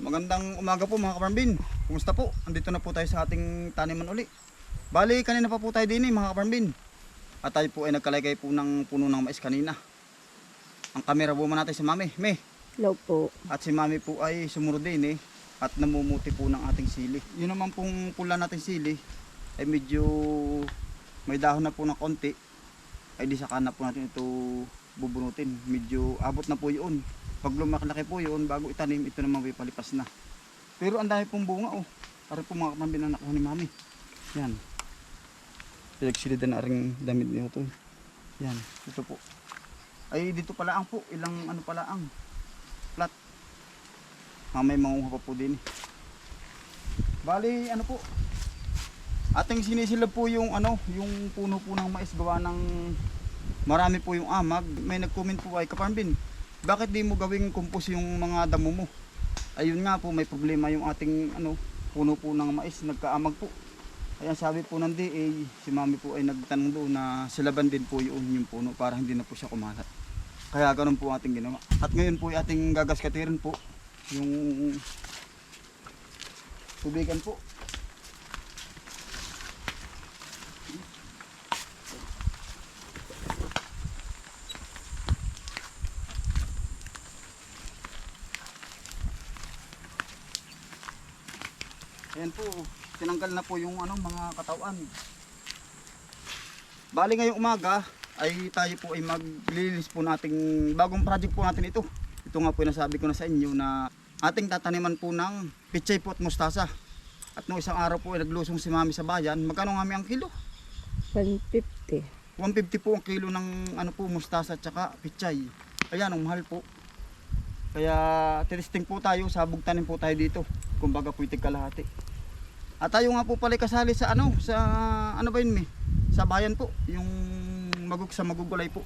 Magandang umaga po mga kaparmbin. Kumusta po? Andito na po tayo sa ating taniman uli. Bali, kanina pa po tayo din eh, mga kaparmbin. At tayo po ay nagkalaygay po ng puno ng mais kanina. Ang kamera po natin si Mami. Me. Hello po. At si Mami po ay sumunod din eh. At namumuti po ng ating sili. Yun naman pong pula natin sili ay medyo may dahon na po ng konti. Ay di saka na po natin ito bubunutin. Medyo abot na po yun. Pag lumaklaki po yun, bago itanim, ito naman may palipas na. Pero ang dami pong bunga oh. Para po mga kapambin na nakuha ni Mami. Yan. Pinagsilidan na rin damit niyo to. Yan. Ito po. Ay dito pala ang po. Ilang ano pala ang plat. Mamay mangunguha pa po din. Bali, ano po? Ating sinisilab po yung ano, yung puno po ng mais gawa ng marami po yung amag. May nag-comment po ay Kaparmbin, bakit di mo gawing compost yung mga damo mo? Ayun nga po, may problema yung ating ano, puno po ng mais, nagkaamag po. Kaya sabi po ng DA, si mami po ay nagtanong doon na silaban din po yung, yung puno para hindi na po siya kumalat. Kaya ganun po ating ginawa. At ngayon po ating gagaskatirin po yung tubigan po. Ayan po, tinanggal na po yung ano, mga katawan. Bali ngayong umaga ay tayo po ay maglilinis po nating bagong project po natin ito. Ito nga po yung nasabi ko na sa inyo na ating tataniman po ng pichay po at mustasa. At nung isang araw po ay naglusong si mami sa bayan, magkano nga ang kilo? 150. 150 po ang kilo ng ano po mustasa at saka pichay. Ayan, ang mahal po. Kaya titisting po tayo, sabog tanim po tayo dito. Kumbaga po itig kalahati. At tayo nga po pala kasali sa ano, sa ano ba yun mi? Sa bayan po, yung magug sa magugulay po.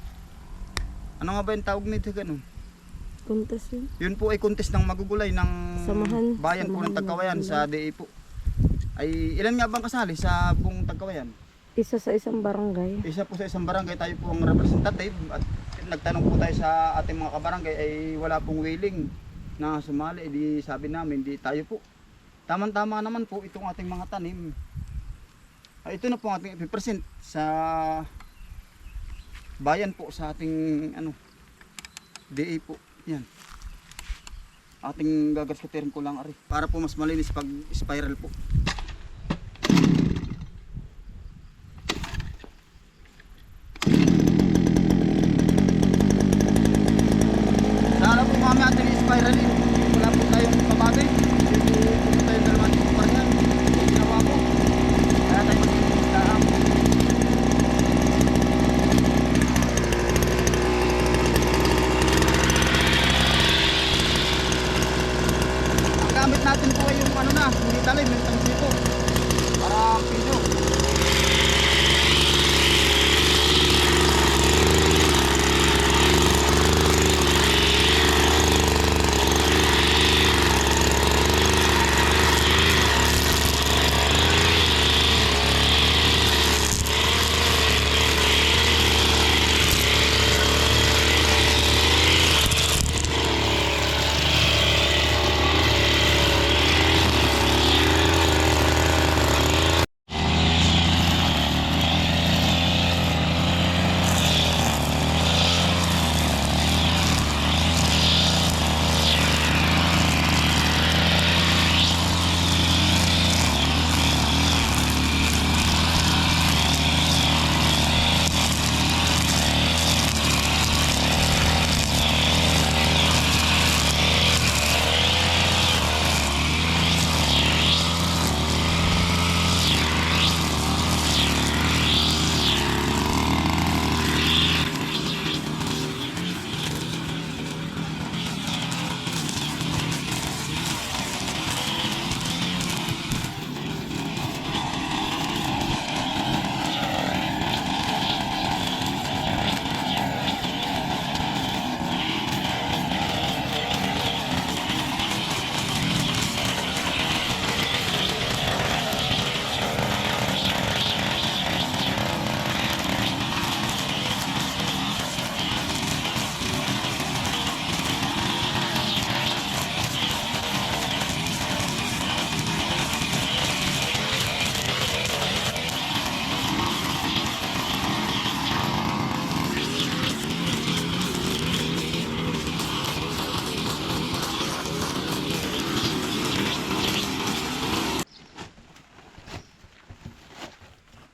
Ano nga ba yung tawag nito ganun? Puntas yun. Yun po ay contest ng magugulay ng Samahan- bayan po ng Tagkawayan sa DA po. Ay ilan nga bang kasali sa buong Tagkawayan? Isa sa isang barangay. Isa po sa isang barangay tayo po ang representative at nagtanong po tayo sa ating mga kabarangay ay wala pong willing na sumali. Di sabi namin, di tayo po. Tama-tama naman po itong ating mga tanim. Ay, ito na po ating ipipresent sa bayan po sa ating ano DA po. Yan. Ating gagaskutirin ko lang ari para po mas malinis pag spiral po. Sana po mami atin spiral in. Wala po tayong pabagay. Hindi po po tayong dalaman po pa yan. Ginawa po. Kaya tayo mag-iinis lang. Ang gamit natin po ay yung ano na, hindi talim, yung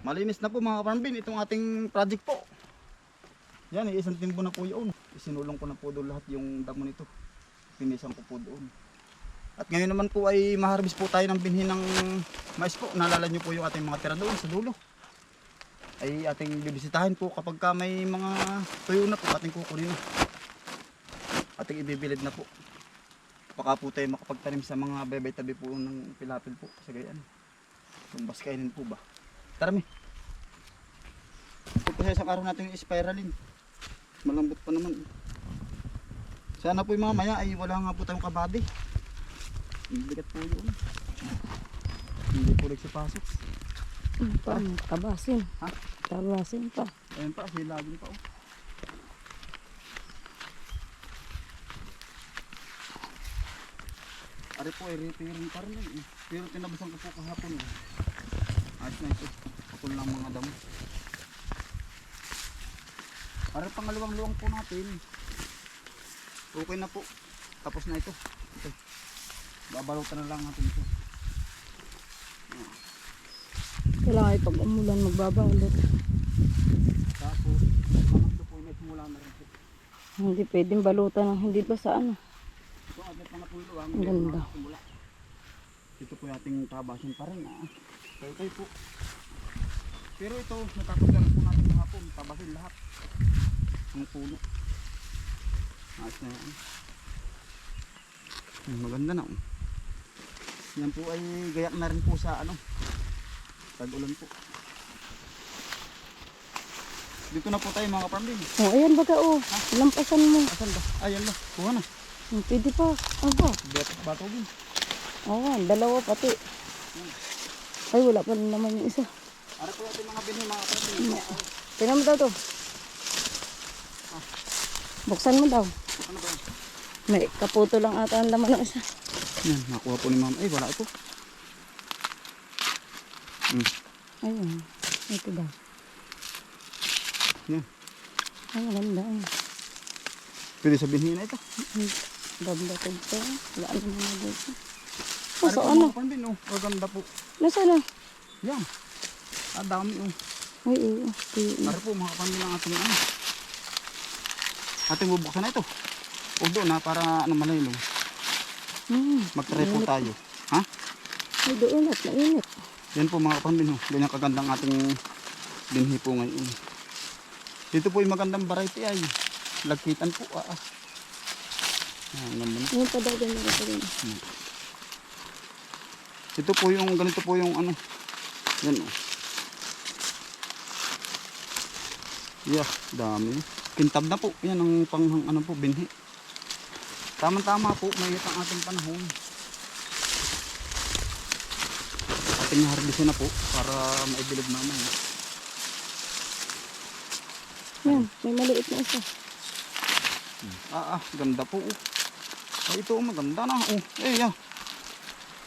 Malinis na po mga kaparambin itong ating project po. Yan, isang timbo na po yun. Isinulong ko na po doon lahat yung damo nito. Pinisan ko po doon. At ngayon naman po ay maharbis po tayo ng binhi ng mais po. Naalala nyo po yung ating mga tira doon sa dulo. Ay ating bibisitahin po kapag ka may mga tuyo na po ating kukunin na. Ating ibibilid na po. Baka po tayo makapagtanim sa mga bebay tabi po ng pilapil po sa gayaan. Tumbas kainin po ba? Tara mi. Ito sa araw natin yung spiralin. Malambot pa naman. Sana po yung mga maya ay wala nga po tayong kabady. Bigat po yun. Hindi po nagsipasok. Ano pa? Tabasin. Ha? Tabasin pa. Ayun pa, silagin pa oh. Ari po, ay repairing pa rin eh. Pero tinabasan ko po kahapon eh. Na ito. Putol lang mga damo. Ari pangalawang luwang po natin. Okay na po. Tapos na ito. Ito. Babalutan na lang natin ito. Kailangan ay pag umulan magbabalot. Tapos, pangatlo po may simula na rin po. Hindi pwedeng balutan ng hindi ba sa ano. Ito agad pangatlo luwang. Ang ganda. Simula. Ito po ating tabasin pa rin. Ah. Kayo kayo po. Pero ito, natapagyan po natin kahapon. Tabasin lahat. Ang puno. Ayos na yan. Hmm, maganda na. oh. Yan po ay gayak na rin po sa ano. Tag-ulan po. Dito na po tayo mga kapambing. Oh, ayan baga oh. Lampasan mo. Asan ba? Ayan na. Kuha na. Hmm, Pwede pa. Aba. Beto bato din. Oo, dalawa pati. Ay, wala pa rin naman yung isa. Ara po natin mga binhi mga kapambing. Tingnan mo daw to. Buksan mo daw. Ano ba? May kaputo lang ata ang laman ng isa. Yan, nakuha po ni mama. Ay, wala ito. Hmm. Ayun. Ito daw. Yan. Ay, maganda. Ay. Pwede sabihin na ito. Ganda to ito. Wala naman na dito. Ara sa po, ano? mga kapambing, oh. Maganda po. Nasaan na? Yan. Ah, dami oh. Ay, oo. Ito Para po mga kapambing ng ating ano. Ating bubuksan na ito. O doon na para ano malaylong. Hmm. Mag-try po tayo. Ha? Ay, doon at mainit. Yan po mga kapambin. Oh. Ganyan kagandang ating binhi po ngayon. Dito po yung magandang variety ay. Lagkitan po. Ah, ah. Ah, ang ganda na. Ngayon pa daw ganyan rin. Ito po yung ganito po yung ano. Yan oh. Yeah, dami. Kintab na po. Yan ang pang ano po binhi. Tama-tama po, may ang ating panahon. Ating harbisin na po para maibilog mamaya. Yan, may maliit na isa. Ah, ah, ganda po. Oh. Ay, ito, oh, maganda na. Oh, eh, yeah.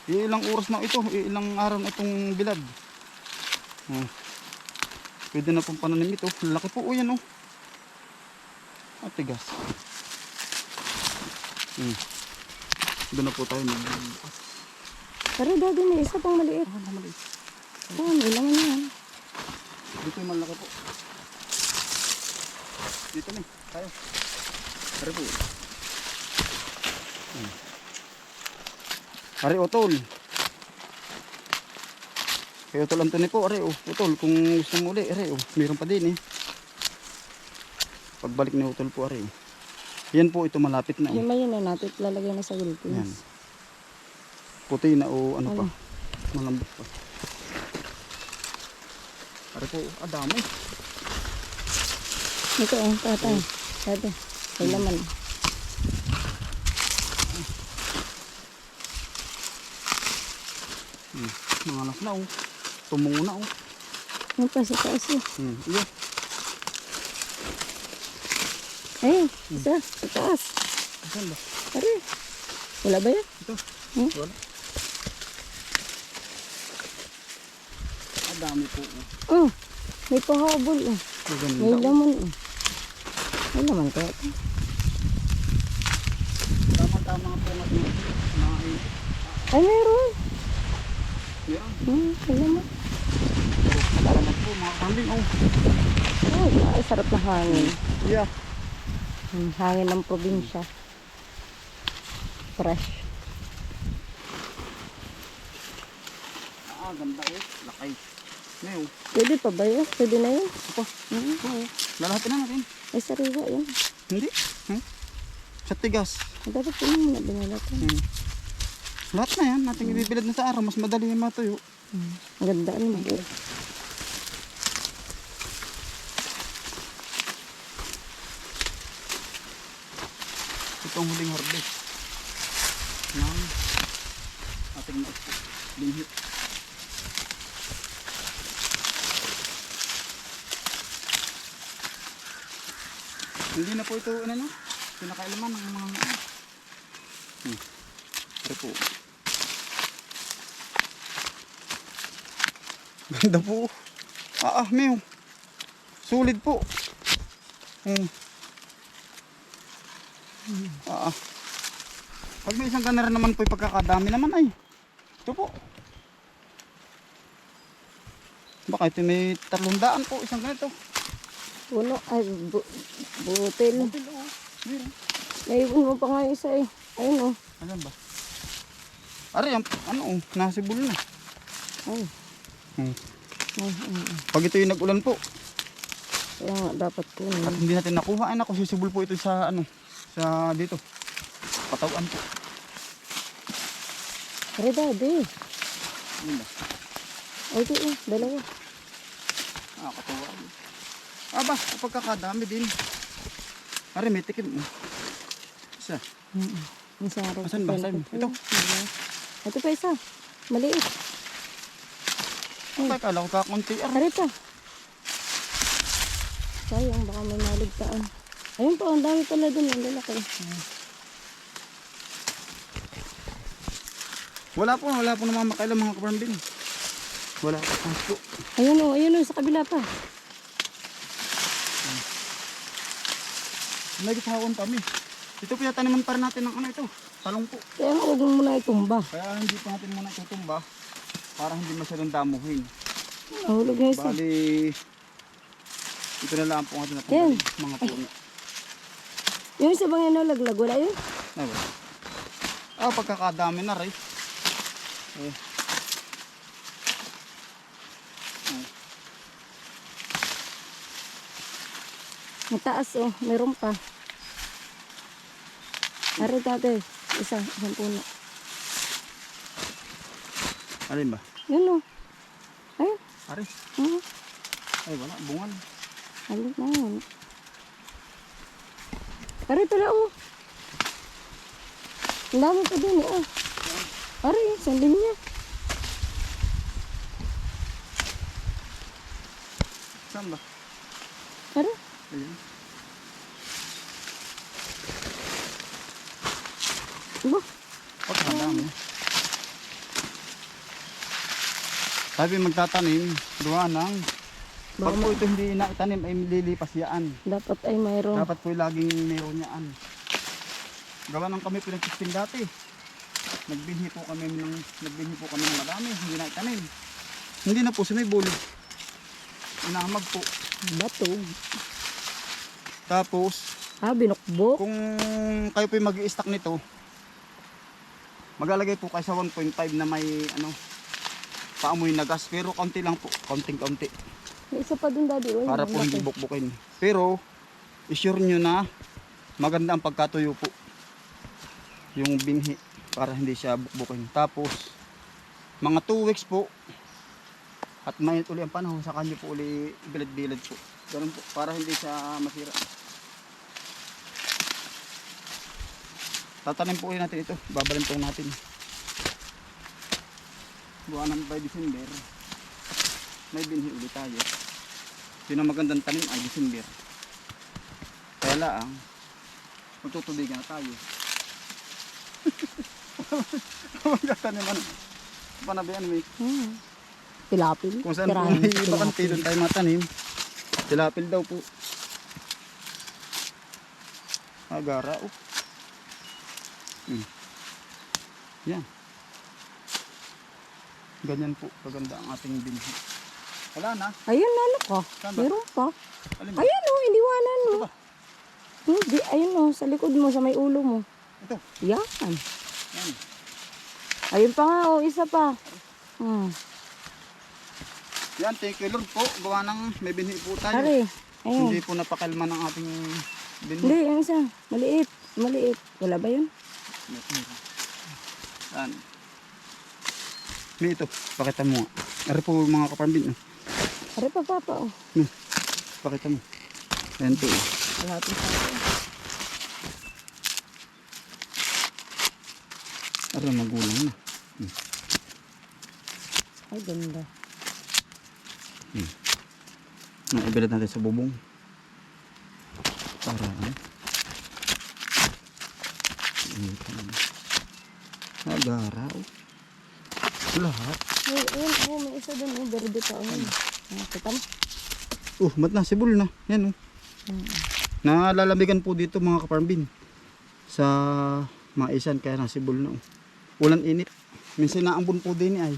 Ilang oras na ito, ilang araw na itong bilad. Oh. Pwede na pong pananim ito. Laki po, oh, yan, oh. At tigas. Hmm. Doon na po tayo magbubukas. Pero dati may isa pang maliit. Ah, maliit. Oh, may laman yan. Dito yung malaki po. Dito na, tayo. Pare po. Hmm. Are utol. Kay utol Anthony po, are oh. Utol, kung gusto mo uli, are oh. Meron pa din eh. Pagbalik ni utol po, are oh. Yan po, ito malapit na Yung eh. may yun na natin, lalagay na sa Yan. Philippines. Puti na o ano pa. Ano? Malambot pa. Are po, ah dami. Ito ang tatay. Dati, may laman. Hmm. Mga anak na oh. Tumungo na oh. Taas eh. Hmm. Iya. Ayun, isa, sa taas. Asan ba? Pare, wala ba yan? Ito. Hmm? Wala. Ah, dami po. oh. Oh, may pahabol oh. Maganda. May laman oh. May laman kaya ito. Tama-tama po nga ito. Ay, meron. Hmm. Pero Salamat po mga kambing. Oh. Ay, ay, sarap na hangin. Yeah. Hmm, hangin ng probinsya. Fresh. Ah, ganda eh. Lakay. Ngayon. Pwede pa ba yun? Pwede na yun? Ito. Hmm. Oo. Lalahatin na natin. Ay, sariwa yun. Hindi. Hmm? Sa tigas. Dapat yun muna binalatan. Hmm. Lahat na yan. Nating ibibilad na sa araw. Mas madali yung matuyo. Hmm. Ang ganda ano buo. Ito ang huling harvest. Ng ating. Binhi. Hindi na po ito, ano no? Pinakailaman ng mga ano. Hmm. Ito po. Ganda po. Ah, ah, mew. Sulit po. Hmm. Ah, ah. Pag may isang ganara naman po, pagkakadami naman ay. Ito po. Baka ito may tatlong po, isang ganito. Puno. Ay, bu butil. Butil, oo. Meron. Naiwan mo pa nga isa eh. Ayun oh. Alam ba? Ari, ano, oh, nasibol na. Ay. Hmm. Ay, ay, ay. Pag ito yung nag-ulan po, Kaya nga dapat at kunin. hindi natin nakuha, ay naku, sisibol po ito sa, ano, sa dito. Patawan po. Pero daddy. Ano ba? Ay, ito eh. Dalawa. Ah, katawa. Aba, pagkakadami din. Ari, may tikim. oh. Isa. Mm Ang sarap. Asan ba? Ito. Ito pa isa. Maliit. Ay, kala ko kakunti. Ari, Ari pa. Sayang, baka may maligtaan. Ayun pa, ang dami pala dun. Ang lalaki. wala po, wala po naman makailang mga kaparambin. Wala po. Po. Ayun o, ayun o, sa kabila pa. May gitahawon kami. Ito po yung taniman pa rin natin ng ano ito. Talong po. Kaya nga, huwag mo muna itumba. Kaya hindi pa natin muna itutumba para hindi masyadong damuhin. Nahulog na isa. Bali, ito na lang po natin Yan. natanggalin. Mga puno. Yung isa bang yan nalaglag, wala yun? Wala. Ah, pagkakadami na rin. Eh. Mataas oh, meron pa. Ari dati, isa, isang puno. Alin ba? Yun oh. Ayun, Ari. hmm, Ay, wala. Bungal. halit na yun. Ari pala oh. Ang dami pa din eh oh. Ari, isang linya. Saan ba? Ari, Ayun. iba. Pagkakadami. Sabi magtatanim, duwa ng pag po ito hindi naitanim ay lilipas yaan. Dapat ay mayroon. Dapat po laging mayroon yaan. Gawa ng kami pinagtisting dati. Nagbinhi po kami ng nagbinhi po kami ng madami, hindi na itanim. Hindi na po sumibol. Inamag po. Bato. Tapos, Ah, binukbok. kung kayo po mag stock nito, maglalagay po kayo sa 1.5 na may ano, paamoy na gas. Pero kaunti lang po, kaunting-kaunti. May isa pa dun daddy. Uy, Para po hindi bukbukin. Pero, isure nyo na maganda ang pagkatuyo po. Yung binhi para hindi siya bukbukin. Tapos, mga 2 weeks po, at mainit uli ang panahon, sa kanyo po uli bilad-bilad po. Ganun po, para hindi siya masira. Tatanim po ulit natin ito. Babalintong natin. Buwan ng by December, may binhi ulit tayo. Yun ang magandang tanim ay December. Kaya lang, magtutubigan na tayo. Magtatanim ano. Panabihan may Hmm. Tilapil. kung saan Tirahan, may iba tilapil. doon tayo matanim. Tilapil daw po. Agara oh. Hmm. Yan. Ganyan po kaganda ang ating binhi. Wala na. Ayun, ano ka? Saan ba? Meron pa. Alin ba? Ayan o, iniwanan mo. Ito ba? Hindi, ayun o, sa likod mo, sa may ulo mo. Ito. Yan. Yan. Ayun pa nga o, isa pa. Hmm. Yan, thank you Lord po. Gawa ng may binhi po tayo. Pare, ayun. Hindi po napakalma ng ating binhi. Hindi, yung isa. Maliit. Maliit. Wala ba yun? Yan. May ito. Pakita mo. nga. Ari po mga kapambin. oh. Pare pa, papa o. Hmm. Pakita mo. Yan po. Wala pa sa akin. Ari magulang na. Ay, ganda. Naibilad natin sa bubong. Para ano? Ito na. Lahat. Ay, ayun, oh, may isa doon. Oh, verde pa. Oh. Ah, kita mo? Oh, mat na, sibol na. Yan oh. Hmm. Nalalamigan po dito mga kaparmbin. Sa maisan kaya nasibol na oh. Ulan init. Minsan naambon po din ay.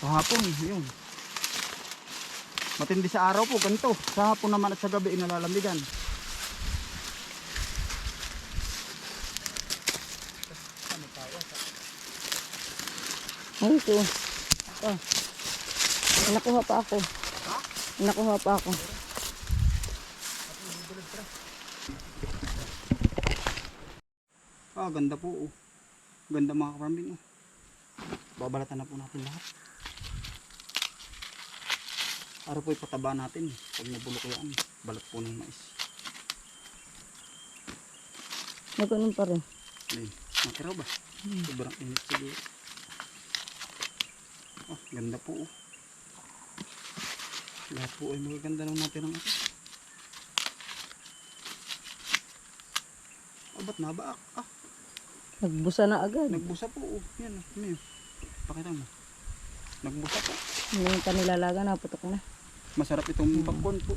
Kahapon, yun. Matindi sa araw po, ganito. Sa hapon naman at sa gabi nalalamigan. Ay, ito. Nakuha pa ako. May Nakuha pa ako. Ah, ganda po oh. Ganda mga kaparmbin oh. Babalatan na po natin lahat. Para po ipataba natin. Pag nabulok yan, balat po ng mais. Nagkanon pa rin. Ayun, matiraw ba? Sobrang init siguro. Oh, ganda po oh. Lahat po ay magaganda lang natin ang ito. Oh, ba't nabaak? Ah, Nagbusa na agad. nagbusa po oh. Yan oh. Ano yun? Pakita mo. Nagbusa po. Hindi yung panilalaga na, putok na. Masarap itong popcorn po.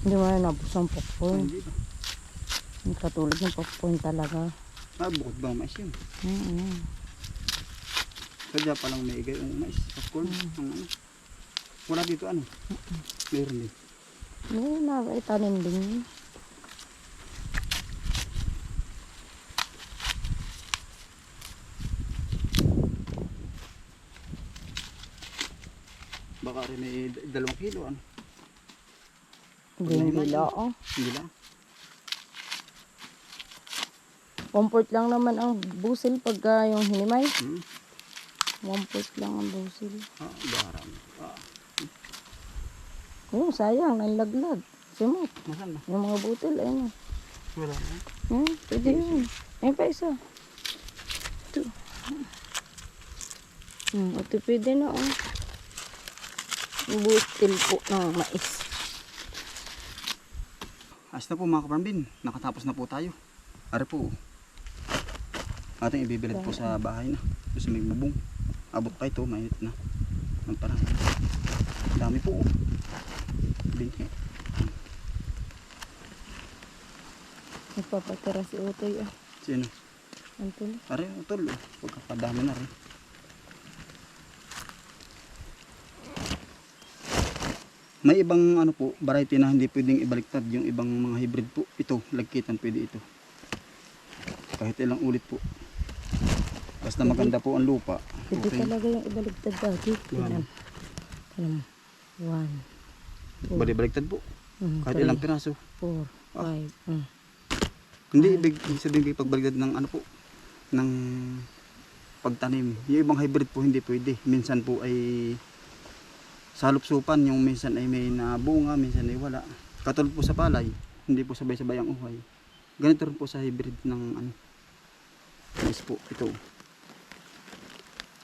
Hindi mo na nabusang popcorn. Hindi ba? Katulad ng popcorn talaga. Ah, bukod ba ang mais yun? Mm-hmm. Sadya pa lang may igay yung mais. Popcorn. Ang ano. Wala dito ano? Meron din. Hindi na, itanim din yun. Baka rin may dalawang kilo ano. Hindi nila, oh. Hindi lang. Comfort lang naman ang busil pagka yung hinimay. Hmm. Comfort lang ang busil. Ah, barang. Ah, Oh, sayang, nanlaglag. Simot. masan na? Yung mga butil, ayun. Wala na. Hmm, pwede yun. Ayun pa isa. Ito. Hmm, ito pwede na, oh. Butil po ng mais. Ayos na po mga kaparambin. Nakatapos na po tayo. Are po. Ating ibibilad po sa bahay na. Doon sa may bubong. Abot pa ito. Mainit na. Ang parang. Ang dami po. oh. Binhi. Nagpapatira si Utoy, ah. Sino? Anton. Are, utol. Oh. Pagkakadami na rin. May ibang ano po, variety na hindi pwedeng ibaliktad. Yung ibang mga hybrid po. Ito, lagkitan pwede ito. Kahit ilang ulit po. Basta maganda po ang lupa. Pwede Okay. talaga yung ibaligtad dati. Ilan? Ilan? One, Bali baliktad po. mm, Kahit three, ilang piraso. four, Ah. five. mm. Hindi ibig sabihin kayo pagbaliktad ng ano po ng pagtanim. Yung ibang hybrid po hindi pwede. Minsan po ay sa lupsupan, yung minsan ay may nabunga, minsan ay wala. Katulad po sa palay, hindi po sabay-sabay ang uhay. Ganito rin po sa hybrid ng ano. Mais po ito.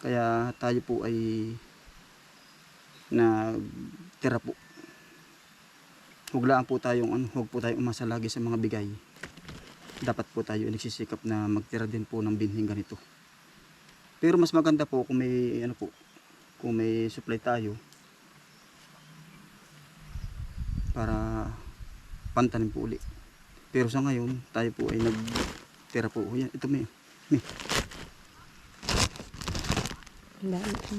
Kaya tayo po ay na tira po. Huglaan po tayong ano, huwag po tayong umasa lagi sa mga bigay. Dapat po tayo ay nagsisikap na magtira din po ng binhing ganito. Pero mas maganda po kung may ano po, kung may supply tayo para pantanim po uli. Pero sa ngayon, tayo po ay nagtira po. Yan, ito may. Wala na.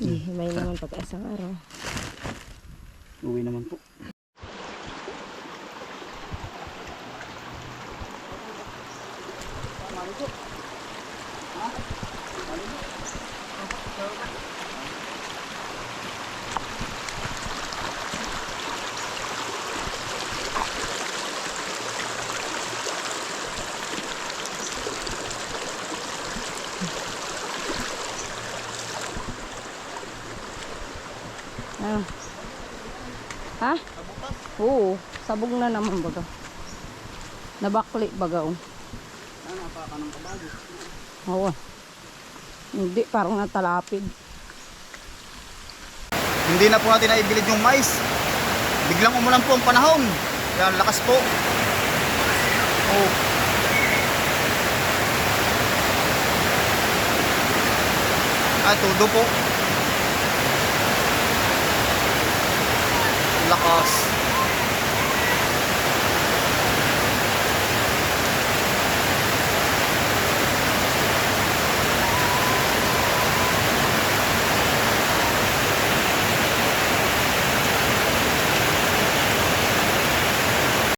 Ihimay naman pag isang araw. Uwi naman po. Ano? Ha? Oo, sabog na naman baga. Nabakli baga oh. Ano, napaka ng kabalo. Oo. Hindi, parang natalapid. Hindi na po natin naibilid yung mais. Biglang umulan po ang panahon. Kaya lakas po. Oh. Ay, todo po. Lakas.